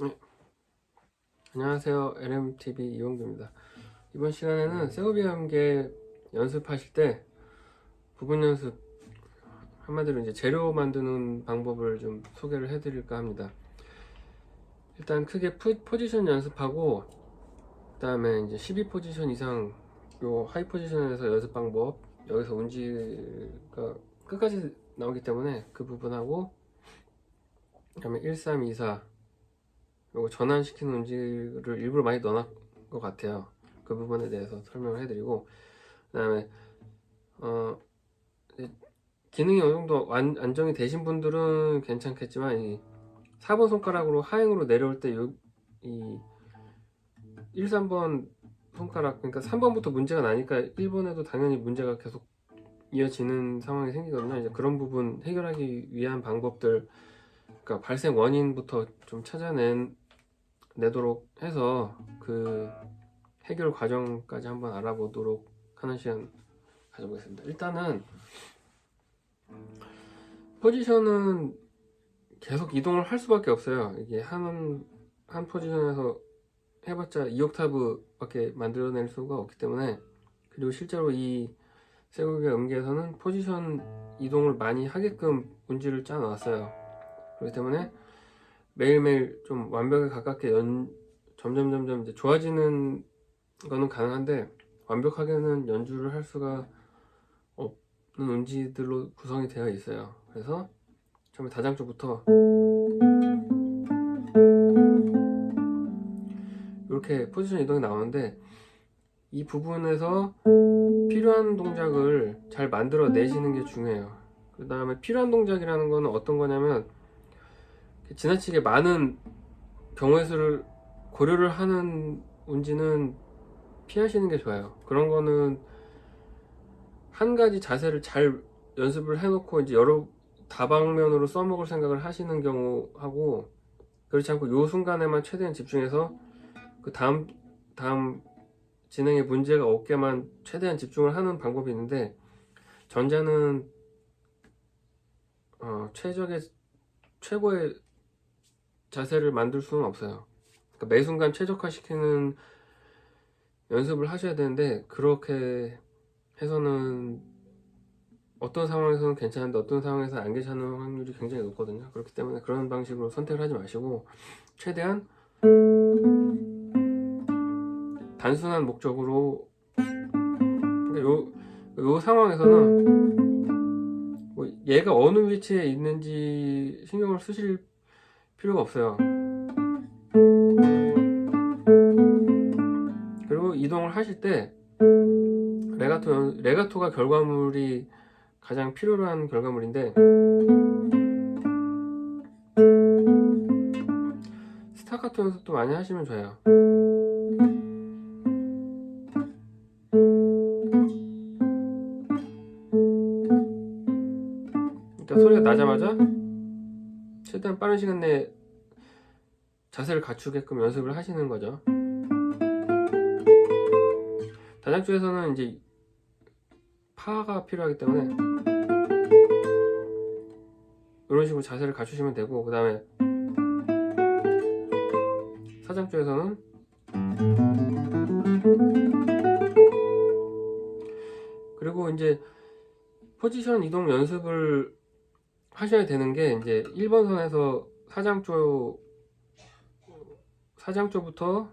네. 안녕하세요. LMTV 이용규입니다. 이번 시간에는 세고비암계 연습하실 때 부분 연습 한마디로 이제 재료 만드는 방법을 좀 소개를 해드릴까 합니다. 일단 크게 푸- 포지션 연습하고 그 다음에 이제 12 포지션 이상 요 하이 포지션에서 연습 방법 여기서 운지가 끝까지 나오기 때문에 그 부분하고 그 다음에 1, 3, 2, 4 요거 전환시키는 운지를 일부러 많이 넣어놨 것 같아요. 그 부분에 대해서 설명을 해드리고 그 다음에 어 이제 기능이 어느 정도 안, 안정이 되신 분들은 괜찮겠지만 이 4번 손가락으로 하행으로 내려올 때이 1, 3번 손가락 그러니까 3번부터 문제가 나니까 1번에도 당연히 문제가 계속 이어지는 상황이 생기거든요. 이제 그런 부분 해결하기 위한 방법들 그러니까 발생 원인부터 좀 찾아낸 내도록 해서 그 해결 과정까지 한번 알아보도록 하는 시간 가져보겠습니다. 일단은 포지션은 계속 이동을 할 수밖에 없어요. 이게 한, 한 포지션에서 해봤자 2옥타브밖에 만들어낼 수가 없기 때문에 그리고 실제로 이 세국의 음계에서는 포지션 이동을 많이 하게끔 운지를 짜 놨어요. 그렇기 때문에 매일매일 좀 완벽에 가깝게 연, 점점 점점 이제 좋아지는 거는 가능한데 완벽하게는 연주를 할 수가 없는 운지들로 구성이 되어 있어요. 그래서 처음에 다장 쪽부터 이렇게 포지션 이동이 나오는데 이 부분에서 필요한 동작을 잘 만들어 내시는 게 중요해요. 그 다음에 필요한 동작이라는 거는 어떤 거냐면 지나치게 많은 경우의 수를 고려를 하는 운지는 피하시는 게 좋아요. 그런 거는 한 가지 자세를 잘 연습을 해놓고 이제 여러 다방면으로 써먹을 생각을 하시는 경우하고 그렇지 않고 요 순간에만 최대한 집중해서 그 다음 다음 진행에 문제가 없게만 최대한 집중을 하는 방법이 있는데 전자는 어, 최적의 최고의 자세를 만들 수는 없어요. 그러니까 매 순간 최적화시키는 연습을 하셔야 되는데 그렇게 해서는 어떤 상황에서는 괜찮은데 어떤 상황에서는 안 괜찮은 확률이 굉장히 높거든요. 그렇기 때문에 그런 방식으로 선택을 하지 마시고 최대한 단순한 목적으로 그러니까 요, 요 상황에서는 뭐 얘가 어느 위치에 있는지 신경을 쓰실 필요가 없어요. 그리고 이동을 하실 때 레가토 연- 레가토가 결과물이 가장 필요로 한 결과물인데 스타카토 연습도 많이 하시면 좋아요. 일단 소리가 나자마자 최대한 빠른 시간 내에 자세를 갖추게끔 연습을 하시는 거죠. 다장 쪽에서는 이제 파가 필요하기 때문에 이런 식으로 자세를 갖추시면 되고 그 다음에 사장 쪽에서는 그리고 이제 포지션 이동 연습을 하셔야 되는 게 이제 1번 선에서 사장 쪽 사장 쪽부터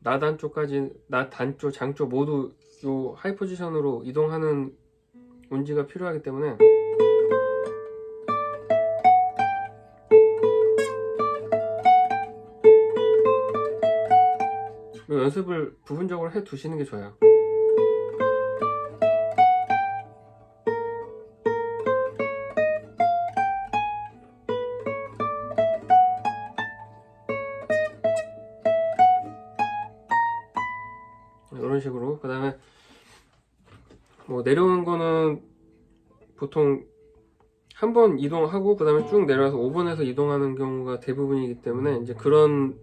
나단 쪽까지 나단 쪽, 장쪽 모두 요 하이 포지션으로 이동하는 운지가 필요하기 때문에 요 연습을 부분적으로 해 두시는 게 좋아요. 식으로 그 다음에 뭐 내려오는 거는 보통 한 번 이동하고 그 다음에 쭉 내려와서 5번에서 이동하는 경우가 대부분이기 때문에 이제 그런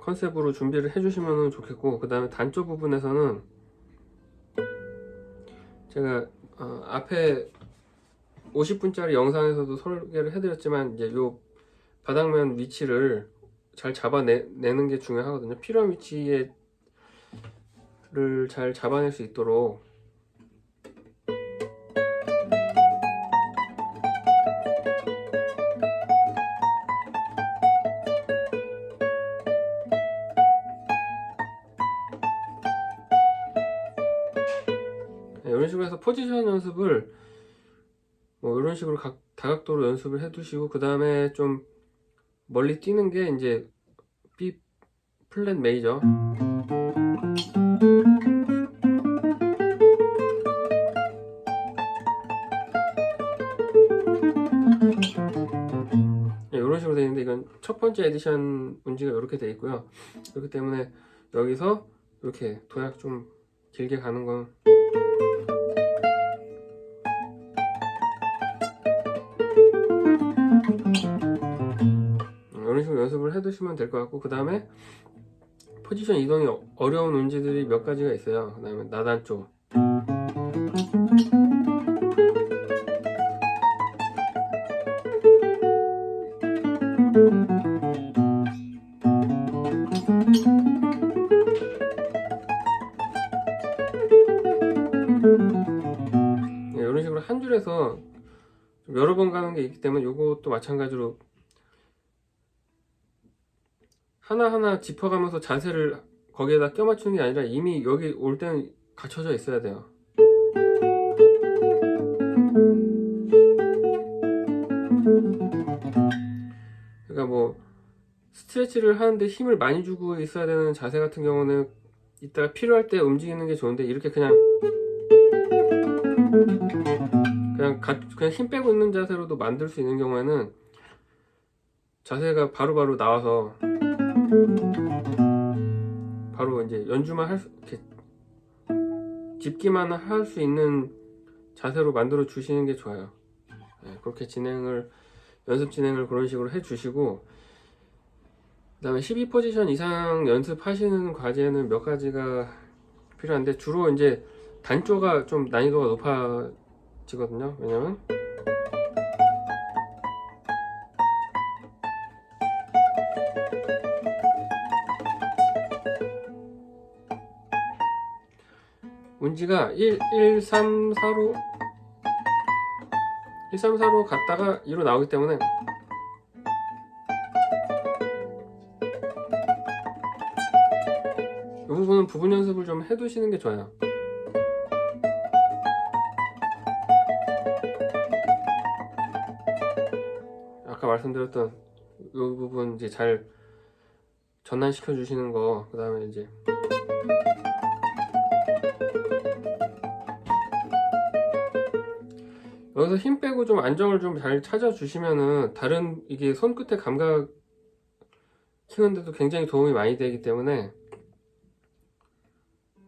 컨셉으로 준비를 해주시면 좋겠고 그 다음에 단조 부분에서는 제가 어, 앞에 50분짜리 영상에서도 소개를 해드렸지만 이제 요 바닥면 위치를 잘 잡아내는 게 중요하거든요. 필요한 위치에 를 잘 잡아낼 수 있도록 네, 이런 식으로 해서 포지션 연습을 뭐 이런 식으로 각 다각도로 연습을 해 두시고 그 다음에 좀 멀리 뛰는 게 이제 B 플랫 메이저 첫 번째 에디션 운지가 이렇게 되어 있고요. 그렇기 때문에 여기서 이렇게 도약 좀 길게 가는 건 음, 이런 식으로 연습을 해두시면 될 것 같고 그 다음에 포지션 이동이 어- 어려운 운지들이 몇 가지가 있어요. 그 다음에 나단 쪽 있기 때문에 이것도 마찬가지로 하나하나 짚어가면서 자세를 거기에다 껴맞추는 게 아니라 이미 여기 올 때는 갖춰져 있어야 돼요. 그러니까 뭐 스트레치를 하는데 힘을 많이 주고 있어야 되는 자세 같은 경우는 이따가 필요할 때 움직이는 게 좋은데 이렇게 그냥 그냥 가- 그냥 힘 빼고 있는 자세로도 만들 수 있는 경우에는 자세가 바로바로 나와서 바로 이제 연주만 할 수, 이렇게 짚기만 할 수 있는 자세로 만들어 주시는 게 좋아요. 네, 그렇게 진행을 연습 진행을 그런 식으로 해 주시고 그 다음에 12 포지션 이상 연습하시는 과제는 몇 가지가 필요한데 주로 이제 단조가 좀 난이도가 높아 지거든요. 왜냐면 운지가 1, 1, 3, 4로 1, 3, 4로 갔다가 2로 나오기 때문에 이 부분은 부분 연습을 좀 해두시는 게 좋아요. 말씀드렸던 이 부분 이제 잘 전환시켜 주시는 거, 그 다음에 이제 여기서 힘 빼고 좀 안정을 좀 잘 찾아 주시면은 다른 이게 손끝의 감각 키우는데도 굉장히 도움이 많이 되기 때문에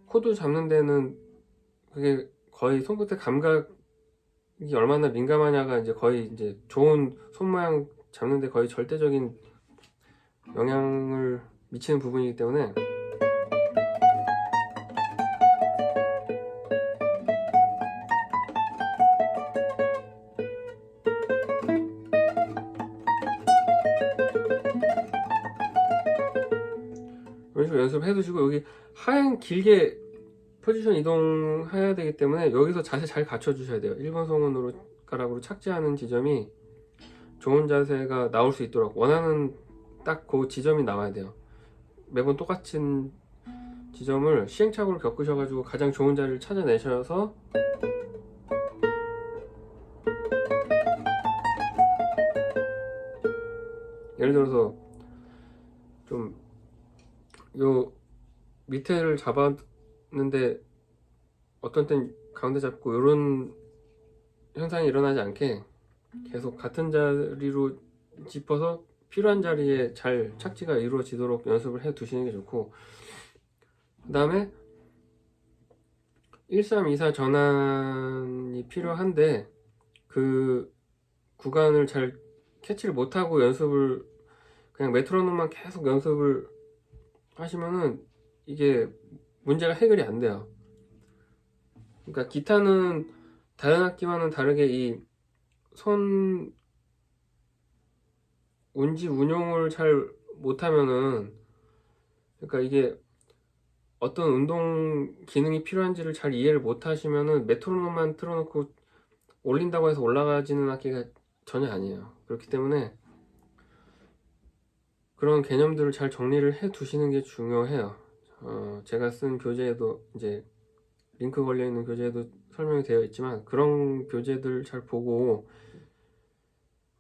코드 잡는 데는 그게 거의 손끝의 감각이 얼마나 민감하냐가 이제 거의 이제 좋은 손 모양 잡는 데 거의 절대적인 영향을 미치는 부분이기 때문에 이런 식으로 연습을 해두시고 여기 하얀 길게 포지션 이동해야 되기 때문에 여기서 자세 잘 갖춰 주셔야 돼요. 1번 성원으로 가락으로 착지하는 지점이 좋은 자세가 나올 수 있도록 원하는 딱 그 지점이 나와야 돼요. 매번 똑같은 지점을 시행착오를 겪으셔 가지고 가장 좋은 자리를 찾아내셔서 예를 들어서 좀 요 밑에를 잡았는데 어떤 땐 가운데 잡고 이런 현상이 일어나지 않게 계속 같은 자리로 짚어서 필요한 자리에 잘 착지가 이루어지도록 연습을 해 두시는 게 좋고 그 다음에 1324 전환이 필요한데 그 구간을 잘 캐치를 못하고 연습을 그냥 메트로놈만 계속 연습을 하시면은 이게 문제가 해결이 안 돼요. 그러니까 기타는 다른 악기와는 다르게 이 손 운지 운용을 잘 못하면은 그러니까 이게 어떤 운동 기능이 필요한지를 잘 이해를 못 하시면은 메트로놈만 틀어놓고 올린다고 해서 올라가지는 악기가 전혀 아니에요. 그렇기 때문에 그런 개념들을 잘 정리를 해 두시는 게 중요해요. 어, 제가 쓴 교재에도 이제 링크 걸려 있는 교재에도 설명이 되어 있지만 그런 교재들 잘 보고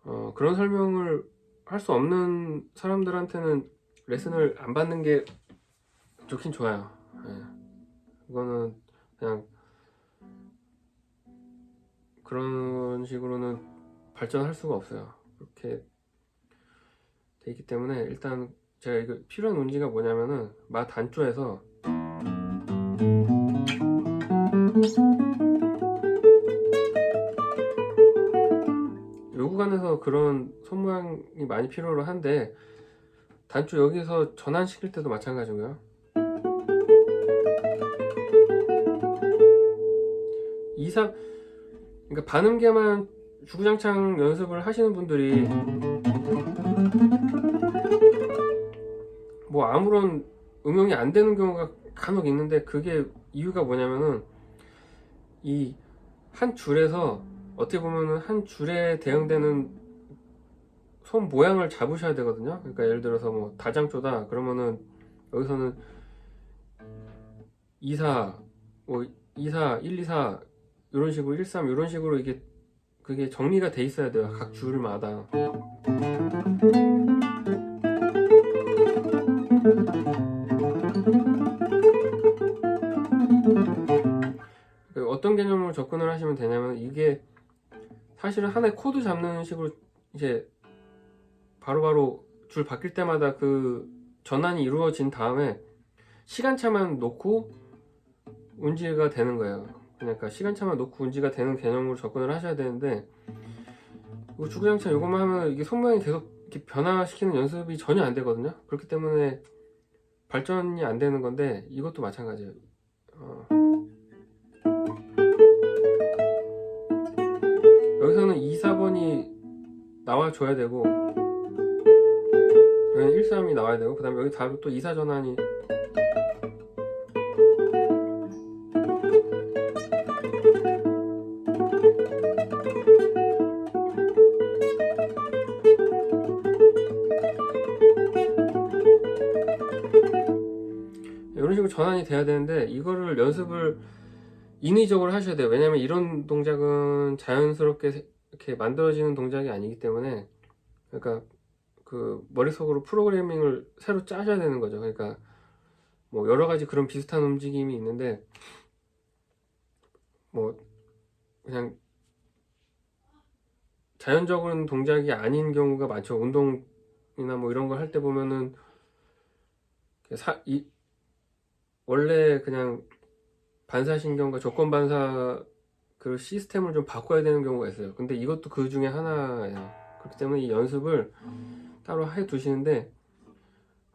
어, 그런 설명을 할 수 없는 사람들한테는 레슨을 안 받는 게 좋긴 좋아요. 예. 그거는 그냥 그런 식으로는 발전할 수가 없어요. 그렇게 돼 있기 때문에 일단 제가 이거 필요한 운지가 뭐냐면은 마 단조에서 요 구간에서 그런 손 모양이 많이 필요로 한데 단조 여기서 전환시킬 때도 마찬가지고요. 이사 그러니까 반음계만 주구장창 연습을 하시는 분들이 뭐 아무런 응용이 안 되는 경우가 간혹 있는데 그게 이유가 뭐냐면은 이 한 줄에서 어떻게 보면은 한 줄에 대응되는 손 모양을 잡으셔야 되거든요. 그러니까 예를 들어서 뭐 다장조다 그러면은 여기서는 24, 뭐 24, 1, 2, 4 이런 식으로 1, 3 이런 식으로 이게 그게 정리가 돼 있어야 돼요. 각 줄마다. 그 어떤 개념으로 접근을 하시면 되냐면 이게 사실은 하나의 코드 잡는 식으로 이제 바로 바로 줄 바뀔 때마다 그 전환이 이루어진 다음에 시간차만 놓고 운지가 되는 거예요. 그러니까 시간차만 놓고 운지가 되는 개념으로 접근을 하셔야 되는데 주구장창 이것만 하면 이게 손모양이 계속 이렇게 변화시키는 연습이 전혀 안 되거든요. 그렇기 때문에 발전이 안 되는 건데 이것도 마찬가지예요. 어. 여기서는 2, 4번이 나와줘야 되고 여기 1, 3이 나와야 되고 그 다음에 여기 다또 2, 4 전환이 이런 식으로 전환이 돼야 되는데 이거를 연습을 인위적으로 하셔야 돼요. 왜냐면 이런 동작은 자연스럽게 세- 이렇게 만들어지는 동작이 아니기 때문에 그러니까 그 머릿속으로 프로그래밍을 새로 짜셔야 되는 거죠. 그러니까 뭐 여러 가지 그런 비슷한 움직임이 있는데 뭐 그냥 자연적인 동작이 아닌 경우가 많죠. 운동이나 뭐 이런 걸 할 때 보면은 사, 이, 원래 그냥 반사신경과 조건 반사 그 시스템을 좀 바꿔야 되는 경우가 있어요. 근데 이것도 그 중에 하나예요. 그렇기 때문에 이 연습을 따로 해 두시는데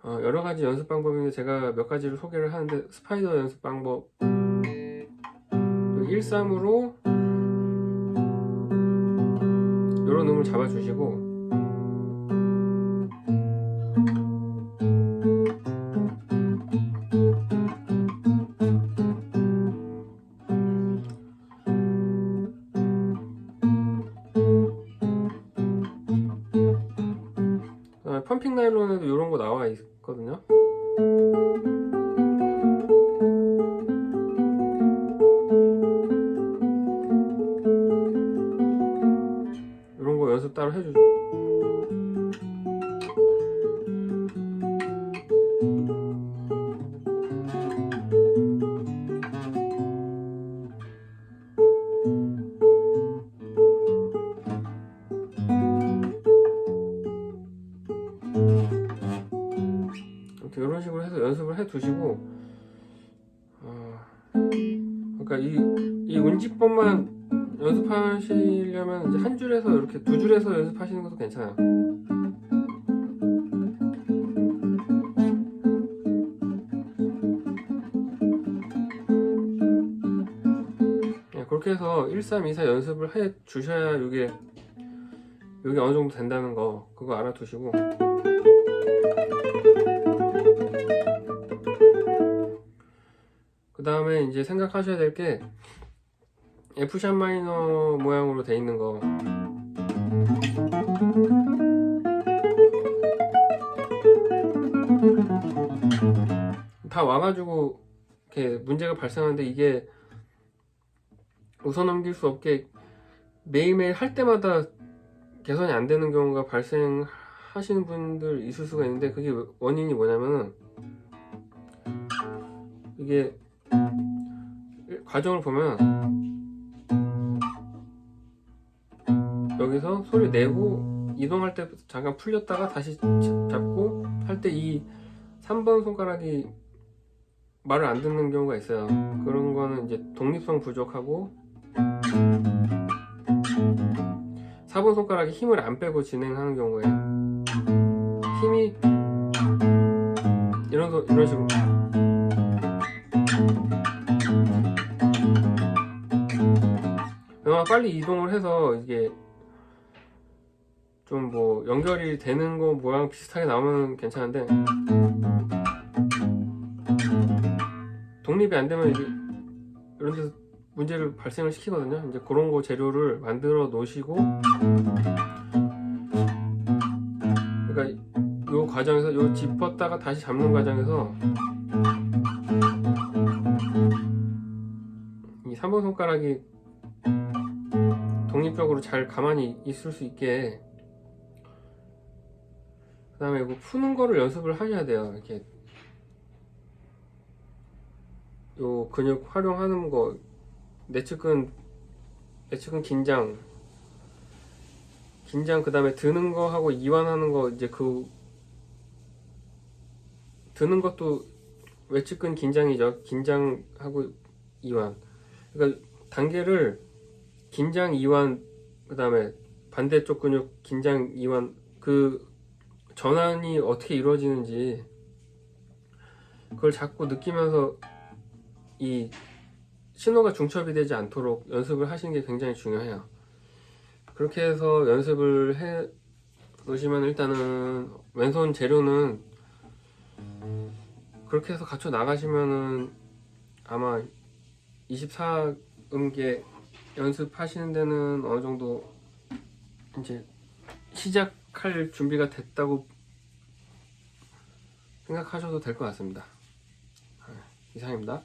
어, 여러 가지 연습 방법인데 제가 몇 가지를 소개를 하는데 스파이더 연습 방법 1-3으로 이런 음을 잡아주시고 펌핑 나일론에도 이런 거 나와 있거든요. 이런 거 연습 따로 해주죠. 이런 식으로 해서 연습을 해 두시고 어, 그러니까 이, 이 운지법만 연습하시려면 이제 한 줄에서 이렇게 두 줄에서 연습하시는 것도 괜찮아요. 네, 그렇게 해서 1, 3, 2, 4 연습을 해 주셔야 이게 여기 어느 정도 된다는 거 그거 알아두시고 그 다음에 이제 생각하셔야 될 게 F샵 마이너 모양으로 돼 있는 거. 다 와가지고 이렇게 문제가 발생하는데 이게 웃어넘길 수 없게 매일매일 할 때마다 개선이 안 되는 경우가 발생하시는 분들 있을 수가 있는데 그게 원인이 뭐냐면은 이게 과정을 보면 여기서 소리 내고 이동할 때 잠깐 풀렸다가 다시 잡- 잡고 할 때 이 3번 손가락이 말을 안 듣는 경우가 있어요. 그런 거는 이제 독립성 부족하고 4번 손가락이 힘을 안 빼고 진행하는 경우에요. 힘이 이런 소- 이런 식으로 그나마 빨리 이동을 해서 이게 좀 뭐 연결이 되는 거 모양 비슷하게 나오면 괜찮은데 독립이 안 되면 이게 이런 데서 문제를 발생을 시키거든요. 이제 그런 거 재료를 만들어 놓으시고 과정에서 요 짚었다가 다시 잡는 과정에서 이 3번 손가락이 독립적으로 잘 가만히 있을 수 있게 그 다음에 이거 푸는 거를 연습을 하셔야 돼요. 이렇게 요 근육 활용하는 거 내측근 내측근 긴장 긴장 그 다음에 드는 거 하고 이완하는 거 이제 그 드는 것도 외측근 긴장이죠 긴장하고 이완 그러니까 단계를 긴장 이완 그 다음에 반대쪽 근육 긴장 이완 그 전환이 어떻게 이루어지는지 그걸 자꾸 느끼면서 이 신호가 중첩이 되지 않도록 연습을 하시는 게 굉장히 중요해요. 그렇게 해서 연습을 해 놓으시면 일단은 왼손 재료는 그렇게 해서 갖춰 나가시면은 아마 24음계 연습하시는 데는 어느 정도 이제 시작할 준비가 됐다고 생각하셔도 될 것 같습니다. 아, 이상입니다.